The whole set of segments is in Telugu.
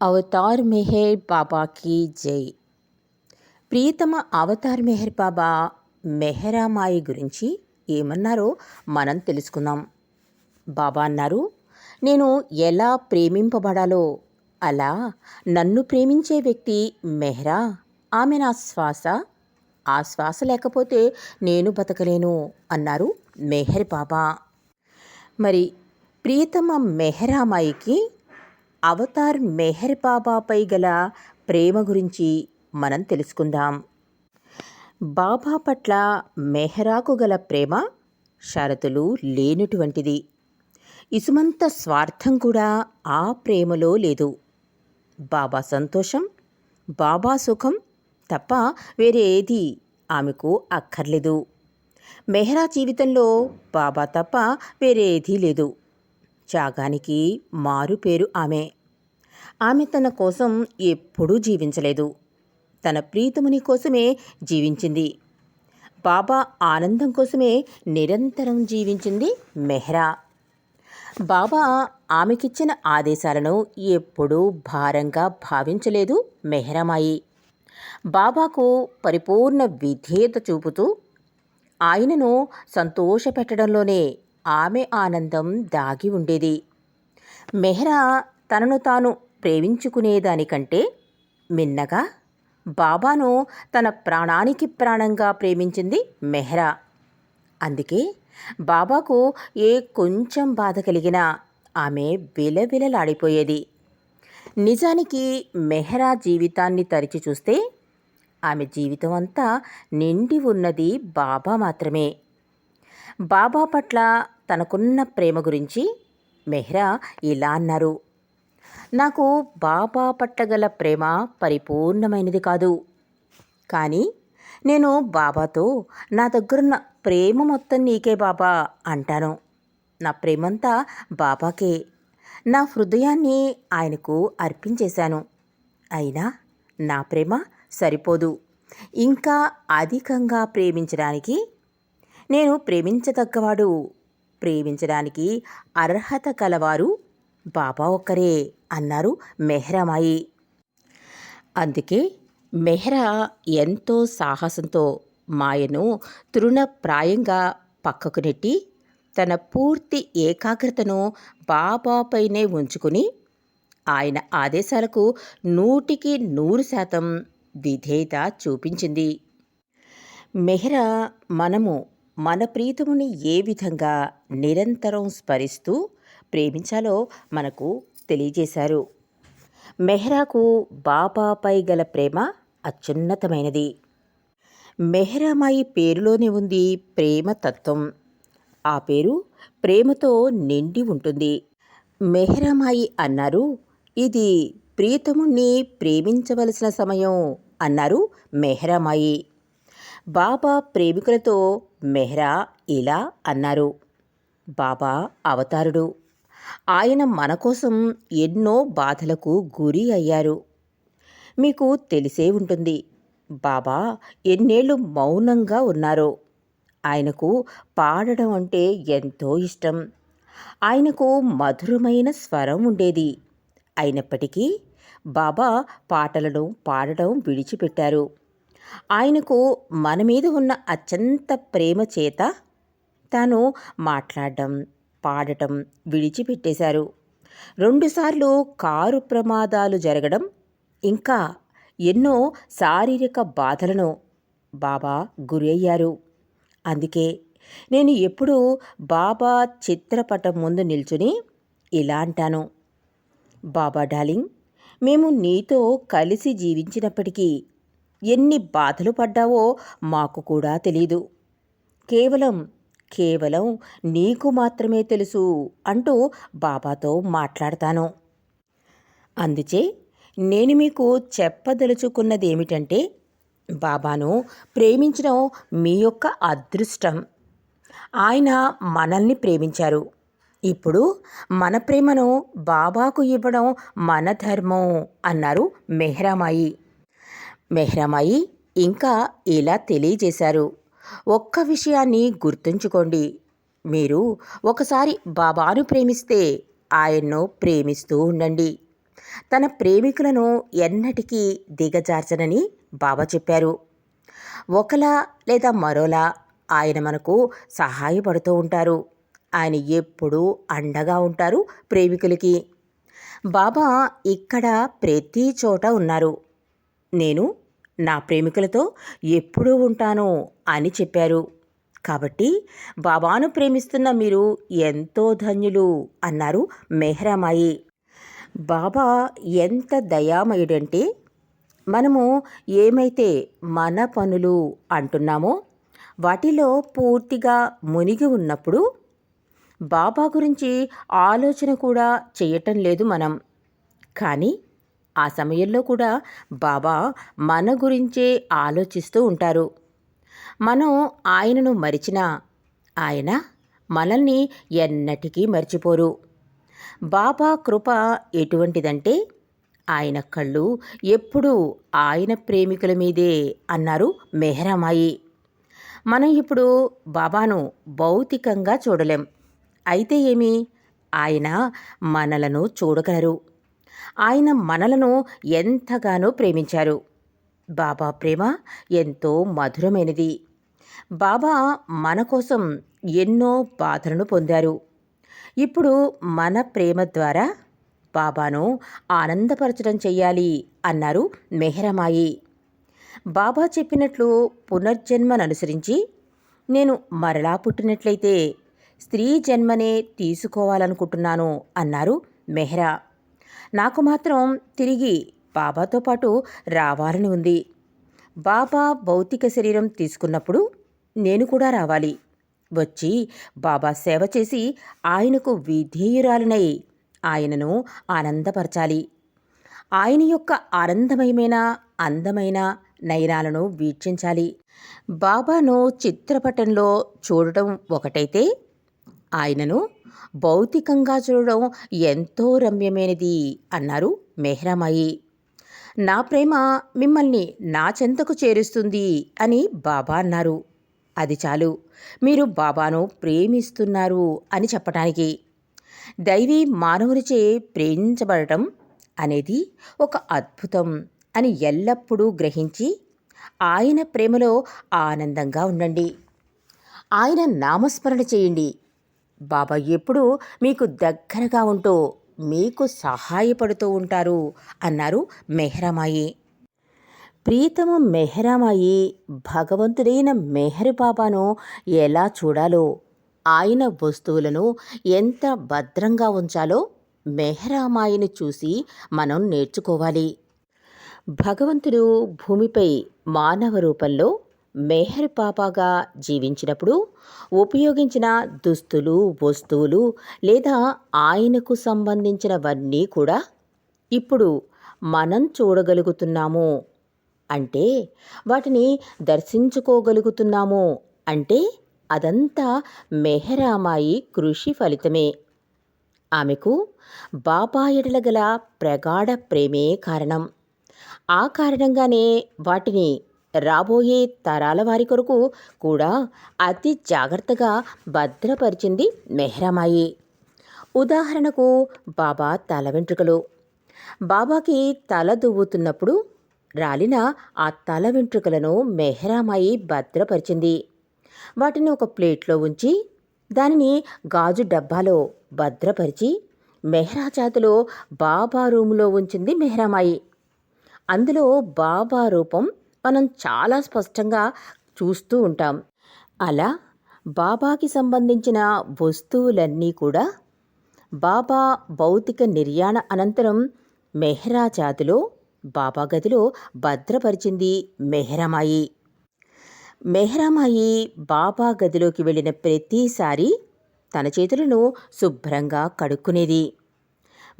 అవతార్ మెహర్ బాబాకి జై. ప్రియతమ అవతార్ మెహర్ బాబా మెహరామాయి గురించి ఏమన్నారో మనం తెలుసుకుందాం. బాబా అన్నారు నేను ఎలా ప్రేమింపబడాలో అలా నన్ను ప్రేమించే వ్యక్తి మెహ్రా. ఆమె నా శ్వాస. ఆ శ్వాస లేకపోతే నేను బతకలేను అన్నారు మెహర్ బాబా. మరి ప్రియతమ మెహరామాయికి అవతార్ మెహర్ బాబాపై గల ప్రేమ గురించి మనం తెలుసుకుందాం. బాబా పట్ల మెహరాకు గల ప్రేమ షరతులు లేనటువంటిది. ఇసుమంత స్వార్థం కూడా ఆ ప్రేమలో లేదు. బాబా సంతోషం బాబా సుఖం తప్ప వేరే ఏది ఆమెకు అక్కర్లేదు. మెహ్రా జీవితంలో బాబా తప్ప వేరే ఏదీ లేదు. త్యాగానికి మారు పేరు ఆమె. ఆమె తన కోసం ఎప్పుడూ జీవించలేదు. తన ప్రీతముని కోసమే జీవించింది. బాబా ఆనందం కోసమే నిరంతరం జీవించింది మెహ్రా. బాబా ఆమెకిచ్చిన ఆదేశాలను ఎప్పుడూ భారంగా భావించలేదు మెహ్రమాయి బాబాకు పరిపూర్ణ విధేయత చూపుతూ ఆయనను సంతోషపెట్టడంలోనే ఆమె ఆనందం దాగి ఉండేది. మెహ్రా తనను తాను ప్రేమించుకునేదానికంటే మిన్నగా బాబాను తన ప్రాణానికి ప్రాణంగా ప్రేమించింది మెహ్రా. అందుకే బాబాకు ఏ కొంచెం బాధ కలిగినా ఆమె విలవిలలాడిపోయేది. నిజానికి మెహ్రా జీవితాన్ని తరిచి చూస్తే ఆమె జీవితం అంతా నిండి ఉన్నది బాబా మాత్రమే. బాబా పట్ల తనకున్న ప్రేమ గురించి మెహ్రా ఇలా అన్నారు. నాకు బాబా పట్ల గల ప్రేమ పరిపూర్ణమైనది కాదు. కానీ నేను బాబాతో నా దగ్గరున్న ప్రేమ మొత్తం నీకే బాబా అంటాను. నా ప్రేమంతా బాబాకే. నా హృదయాన్ని ఆయనకు అర్పించేశాను. అయినా నా ప్రేమ సరిపోదు. ఇంకా అధికంగా ప్రేమించడానికి నేను ప్రేమించదగ్గవాడు. ప్రేమించడానికి అర్హత కలవారు బాబా ఒక్కరే అన్నారు మెహ్రామాయి. అందుకే మెహ్రా ఎంతో సాహసంతో మాయను తృణప్రాయంగా పక్కకు నెట్టి తన పూర్తి ఏకాగ్రతను బాబాపైనే ఉంచుకుని ఆయన ఆదేశాలకు నూటికి నూరు శాతం విధేయత చూపించింది. మెహ్రా మనము మన ప్రీతముని ఏ విధంగా నిరంతరం స్మరిస్తూ ప్రేమించాలో మనకు తెలియజేశారు. మెహ్రాకు బాబాపై గల ప్రేమ అత్యున్నతమైనది. మెహ్రామాయి పేరులోనే ఉంది ప్రేమ తత్వం ఆ పేరు ప్రేమతో నిండి ఉంటుంది. మెహ్రామాయి అన్నారు ఇది ప్రీతముణ్ణి ప్రేమించవలసిన సమయం అన్నారు మెహ్రామాయి. బాబా ప్రేమికులతో మెహ్రా ఇలా అన్నారు. బాబా అవతారుడు. ఆయన మన కోసం ఎన్నో బాధలకు గురి అయ్యారు. మీకు తెలిసే ఉంటుంది. బాబా ఎన్నేళ్ళు మౌనంగా ఉన్నారు. ఆయనకు పాడడం అంటే ఎంతో ఇష్టం. ఆయనకు మధురమైన స్వరం ఉండేది. అయినప్పటికీ బాబా పాటలను పాడడం విడిచిపెట్టారు. ఆయనకు మన మీద ఉన్న అత్యంత ప్రేమ చేత తాను మాట్లాడడం పాడటం విడిచిపెట్టేశారు. రెండుసార్లు కారు ప్రమాదాలు జరగడం ఇంకా ఎన్నో శారీరక బాధలను బాబా గురి అయ్యారు అందుకే నేను ఎప్పుడూ బాబా చిత్రపటం ముందు నిల్చుని ఇలా అంటాను. బాబా డార్లింగ్ మేము నీతో కలిసి జీవించినప్పటికీ ఎన్ని బాధలు పడ్డావో మాకు కూడా తెలీదు. కేవలం కేవలం నీకు మాత్రమే తెలుసు అంటూ బాబాతో మాట్లాడతాను. అందుచే నేను మీకు చెప్పదలుచుకున్నదేమిటంటే బాబాను ప్రేమించడం మీ యొక్క అదృష్టం. ఆయన మనల్ని ప్రేమించారు. ఇప్పుడు మన ప్రేమను బాబాకు ఇవ్వడం మన ధర్మం అన్నారు మెహ్రామాయి. మెహ్రామాయి ఇంకా ఇలా తెలియజేశారు. ఒక్క విషయాన్ని గుర్తుంచుకోండి. మీరు ఒకసారి బాబాను ప్రేమిస్తే ఆయన్ను ప్రేమిస్తూ ఉండండి. తన ప్రేమికులను ఎన్నటికీ దిగజార్చనని బాబా చెప్పారు. ఒకలా లేదా మరోలా ఆయన మనకు సహాయపడుతూ ఉంటారు. ఆయన ఎప్పుడూ అండగా ఉంటారు ప్రేమికులకి. బాబా ఇక్కడ ప్రతి చోట ఉన్నారు. నేను నా ప్రేమికులతో ఎప్పుడూ ఉంటాను అని చెప్పారు. కాబట్టి బాబాను ప్రేమిస్తున్న మీరు ఎంతో ధన్యులు అన్నారు మెహ్రామాయి. బాబా ఎంత దయామయుడంటే మనము ఏమైతే మన పనులు అంటున్నామో వాటిలో పూర్తిగా మునిగి ఉన్నప్పుడు బాబా గురించి ఆలోచన కూడా చేయటం లేదు మనం. కానీ ఆ సమయంలో కూడా బాబా మన గురించే ఆలోచిస్తూ ఉంటారు. మనం ఆయనను మరిచినా ఆయన మనల్ని ఎన్నటికీ మర్చిపోరు. బాబా కృప ఎటువంటిదంటే ఆయన కళ్ళు ఎప్పుడూ ఆయన ప్రేమికుల మీదే అన్నారు మెహరామాయి. మనం ఇప్పుడు బాబాను భౌతికంగా చూడలేం. అయితే ఏమి? ఆయన మనలను చూడగలరు. ఆయన మనలను ఎంతగానో ప్రేమించారు. బాబా ప్రేమ ఎంతో మధురమైనది. బాబా మన కోసం ఎన్నో బాధలను పొందారు. ఇప్పుడు మన ప్రేమ ద్వారా బాబాను ఆనందపరచడం చెయ్యాలి అన్నారు మెహరమాయి. బాబా చెప్పినట్లు పునర్జన్మను అనుసరించి నేను మరలా పుట్టినట్లయితే స్త్రీ జన్మనే తీసుకోవాలనుకుంటున్నాను అన్నారు మెహ్రా. నాకు మాత్రం తిరిగి బాబాతో పాటు రావాలని ఉంది. బాబా భౌతిక శరీరం తీసుకున్నప్పుడు నేను కూడా రావాలి. వచ్చి బాబా సేవ చేసి ఆయనకు విధేయురాలనై ఆయనను ఆనందపరచాలి. ఆయన యొక్క ఆనందమయమైన అందమైన నయనాలను వీక్షించాలి. బాబాను చిత్రపటంలో చూడటం ఒకటైతే ఆయనను భౌతికంగా చూడడం ఎంతో రమ్యమైనది అన్నారు మెహ్రామాయి నా ప్రేమ మిమ్మల్ని నా చెంతకు చేరుస్తుంది అని బాబా అన్నారు. అది చాలు. మీరు బాబాను ప్రేమిస్తున్నారు అని చెప్పటానికి. దైవీ మానవునిచే ప్రేమించబడటం అనేది ఒక అద్భుతం అని ఎల్లప్పుడూ గ్రహించి ఆయన ప్రేమలో ఆనందంగా ఉండండి. ఆయన నామస్మరణ చేయండి. బాబా ఎప్పుడూ మీకు దగ్గరగా ఉంటూ మీకు సహాయపడుతూ ఉంటారు అన్నారు మెహ్రమాయి. ప్రీతము మెహ్రమాయి భగవంతుడైన మెహర్ బాబాను ఎలా చూడాలో ఆయన వస్తువులను ఎంత భద్రంగా ఉంచాలో మెహ్రామాయిని చూసి మనం నేర్చుకోవాలి. భగవంతుడు భూమిపై మానవ రూపంలో మెహర్ పాపాగా జీవించినప్పుడు ఉపయోగించిన దుస్తులు వస్తువులు లేదా ఆయనకు సంబంధించినవన్నీ కూడా ఇప్పుడు మనం చూడగలుగుతున్నాము. అంటే వాటిని దర్శించుకోగలుగుతున్నాము. అంటే అదంతా మెహరామాయి కృషి ఫలితమే. ఆమెకు బాబాయడల గల ప్రగాఢ ప్రేమే కారణం. ఆ కారణంగానే వాటిని రాబోయే తరాల వారి కొరకు కూడా అతి జాగ్రత్తగా భద్రపరిచింది మెహ్రామాయి. ఉదాహరణకు బాబా తల వెంట్రుకలు బాబాకి తల దువ్వుతున్నప్పుడు రాలిన ఆ తల వెంట్రుకలను మెహ్రామాయి భద్రపరిచింది. వాటిని ఒక ప్లేట్లో ఉంచి దానిని గాజు డబ్బాలో భద్రపరిచి మెహ్రా జాతిలో బాబా రూములో ఉంచింది మెహ్రామాయి. అందులో బాబా రూపం మనం చాలా స్పష్టంగా చూస్తూ ఉంటాం. అలా బాబాకి సంబంధించిన వస్తువులన్నీ కూడా బాబా భౌతిక నిర్యాణ అనంతరం మెహ్రా జాతిలో బాబా గదిలో భద్రపరిచింది మెహ్రమాయి. మెహ్రమాయి బాబా గదిలోకి వెళ్ళిన ప్రతిసారి తన చేతులను శుభ్రంగా కడుక్కునేది.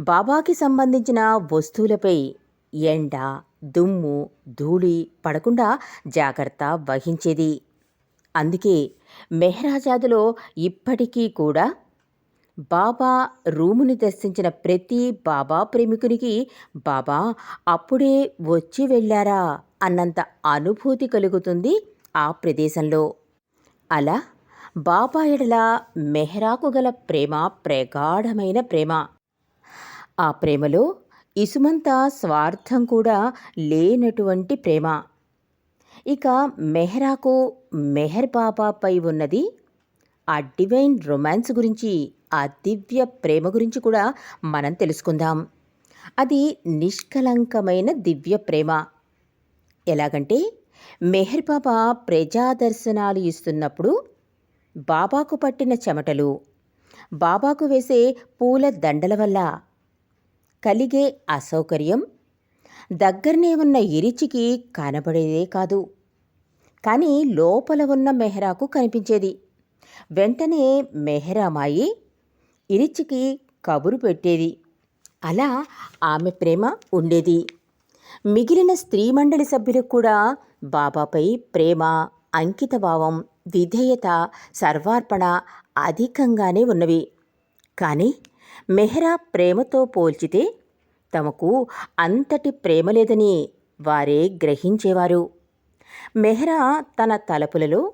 బాబాకి సంబంధించిన వస్తువులపై ఎండ దుమ్ము ధూళి పడకుండా జాగ్రత్త వహించేది. అందుకే మెహరాజాదులో ఇప్పటికీ కూడా బాబా రూముని దర్శించిన ప్రతి బాబా ప్రేమికునికి బాబా అప్పుడే వచ్చి వెళ్ళారా? అన్నంత అనుభూతి కలుగుతుంది ఆ ప్రదేశంలో. అలా బాబా ఎడల మెహరాకు గల ప్రేమ ప్రగాఢమైన ప్రేమ. ఆ ప్రేమలో ఇసుమంత స్వార్థం కూడా లేనటువంటి ప్రేమ. ఇక మెహరాకు మెహర్ బాబాపై ఉన్నది ఆ డివైన్ రొమాన్స్ గురించి ఆ దివ్య ప్రేమ గురించి కూడా మనం తెలుసుకుందాం. అది నిష్కలంకమైన దివ్య ప్రేమ. ఎలాగంటే మెహర్ బాబా ప్రజాదర్శనాలు ఇస్తున్నప్పుడు బాబాకు పట్టిన చెమటలు బాబాకు వేసే పూల దండల వల్ల కలిగే అసౌకర్యం. దగ్గరనే ఉన్న ఇరిచికి కనబడేదే కాదు. కానీ లోపల ఉన్న మెహరాకు కనిపించేది. వెంటనే మెహరామాయి ఇరిచికి కబురు పెట్టేది. అలా ఆమె ప్రేమ ఉండేది. మిగిలిన స్త్రీ మండలి సభ్యులకు కూడా బాబాపై ప్రేమ అంకితభావం విధేయత సర్వార్పణ అధికంగానే ఉన్నవి. కానీ మెహ్రా ప్రేమతో పోల్చితే తమకు అంతటి ప్రేమ లేదని వారే గ్రహించేవారు. మెహ్రా తన తలపులలో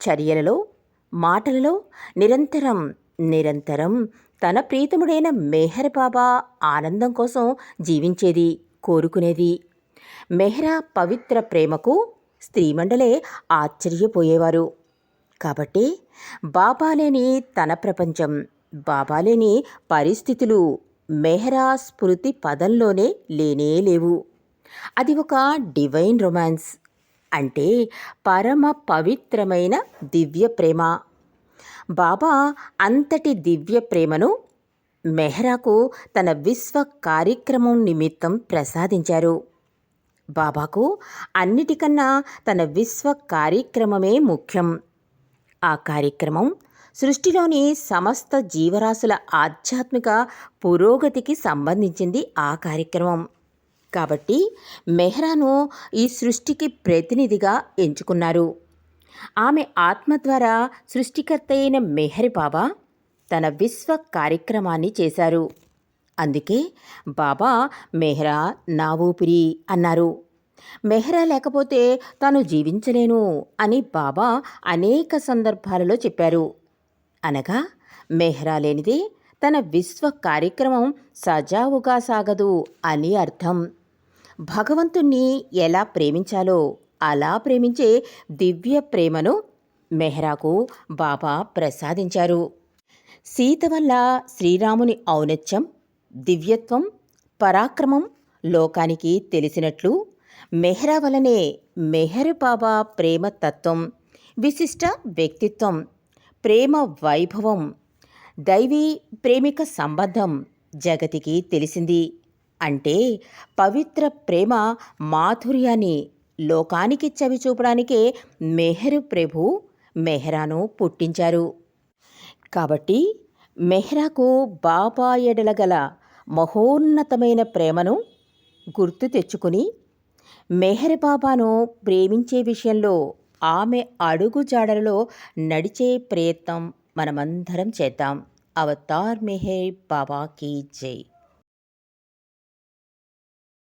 చర్యలలో మాటలలో నిరంతరం నిరంతరం తన ప్రీతముడైన మెహర్ బాబా ఆనందం కోసం జీవించేది కోరుకునేది. మెహ్రా పవిత్ర ప్రేమకు స్త్రీమండలే ఆశ్చర్యపోయేవారు. కాబట్టి బాబా లేని తన ప్రపంచం బాబా లేని పరిస్థితులు మెహరా స్మృతి పదంలోనే లేనే లేవు. అది ఒక డివైన్ రొమాన్స్. అంటే పరమ పవిత్రమైన దివ్య ప్రేమ. బాబా అంతటి దివ్య ప్రేమను మెహ్రాకు తన విశ్వ కార్యక్రమం నిమిత్తం ప్రసాదించారు. బాబాకు అన్నిటికన్నా తన విశ్వ కార్యక్రమమే ముఖ్యం. ఆ కార్యక్రమం సృష్టిలోని సమస్త జీవరాశుల ఆధ్యాత్మిక పురోగతికి సంబంధించింది ఆ కార్యక్రమం. కాబట్టి మెహ్రాను ఈ సృష్టికి ప్రతినిధిగా ఎంచుకున్నారు. ఆమె ఆత్మ ద్వారా సృష్టికర్త అయిన మెహర్ బాబా తన విశ్వ కార్యక్రమాన్ని చేశారు. అందుకే బాబా మెహ్రా నా ఊపిరి అన్నారు. మెహ్రా లేకపోతే తాను జీవించలేను అని బాబా అనేక సందర్భాలలో చెప్పారు. అనగా మెహ్రా లేనిదే తన విశ్వ కార్యక్రమం సజావుగా సాగదు అని అర్థం. భగవంతుణ్ణి ఎలా ప్రేమించాలో అలా ప్రేమించే దివ్య ప్రేమను మెహ్రాకు బాబా ప్రసాదించారు. సీత వల్ల శ్రీరాముని ఔన్నత్యం దివ్యత్వం పరాక్రమం లోకానికి తెలిసినట్లు మెహ్రా వలనే మెహర్ బాబా ప్రేమ తత్వం విశిష్ట వ్యక్తిత్వం ప్రేమ వైభవం దైవీ ప్రేమిక సంబంధం జగతికి తెలిసింది. అంటే పవిత్ర ప్రేమ మాధుర్యాన్ని లోకానికి చవి చూపడానికే మెహరు ప్రభు మెహ్రాను పుట్టించారు. కాబట్టి మెహ్రాకు బాబా ఎడల గల మహోన్నతమైన ప్రేమను గుర్తు తెచ్చుకుని మెహర్ బాబాను ప్రేమించే విషయంలో ఆమె అడుగు జాడలలో నడిచే ప్రయత్నం మనమందరం చేద్దాం. అవతార్ మెహర్ బాబాకి జై.